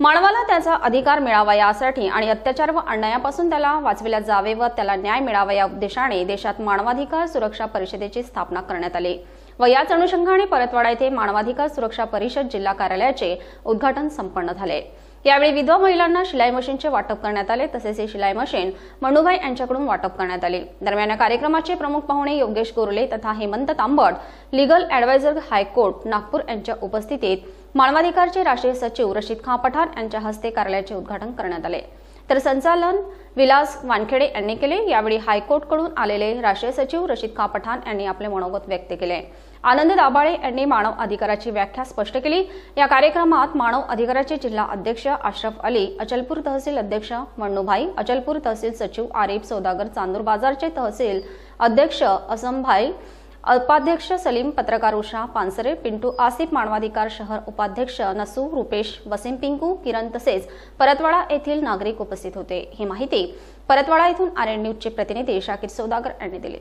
मानवाला त्याचा अधिकार मिळावा यासाठी आणि अत्याचार व अन्यायापासून त्याला वाचविल्या जावे व त्याला न्याय मिळावा या उद्देशाने देशात मानवाधिकार सुरक्षा परिषदेची स्थापना करण्यात आली. व याच अनुषंगाने परतवाडा येथे मानवाधिकार सुरक्षा परिषद जिल्हा कार्यालयाचे उद्घाटन संपन्न झाले. यावेळी विधवा महिलांना शिलाई मशीनचे वाटप करण्यात आले तसेच हे शिलाई मशीन मनुभाई यांच्याकडून वाटप करण्यात आले. दरम्यान या कार्यक्रमाचे प्रमुख पाहुणे योगेश गोरले तथा Hemant Tambat legal adviser high court Nagpur यांच्या उपस्थितीत मानवाधिकारचे राष्ट्रीय सचिव रशीद खां पठाण यांच्या हस्ते कार्यालयाचे उद्घाटन करण्यात आले. तर संचालन विलास वानखेडे यांनी केले. यावेळी हायकोर्टकडून आलेले राष्ट्रीय सचिव रशीद खां पठाण यांनी आपले मनोगत व्यक्त केले. आनंद दाबाळे यांनी मानव अधिकाराची व्याख्या स्पष्ट केली. या कार्यक्रमात मानव अधिकाराचे जिल्हा अध्यक्ष अशरफ अली अचलपूर तहसील अध्यक्ष मण्णूभाई अचलपूर तहसील सचिव आरिफ सौदागर चांदूर बाजारचे तहसील अध्यक्ष असमभाई उपाध्यक्ष सलीम पत्रकार उषा पानसरे पिंटू आसिफ मानवाधिकार शहर उपाध्यक्ष नसू रुपेश वसीम पिंकू किरण तसेच परतवाडा येथील नागरिक उपस्थित होते. ही माहिती परतवाडा येथून आर एन न्यूजचे प्रतिनिधी शाकीर सौदागर यांनी दिली.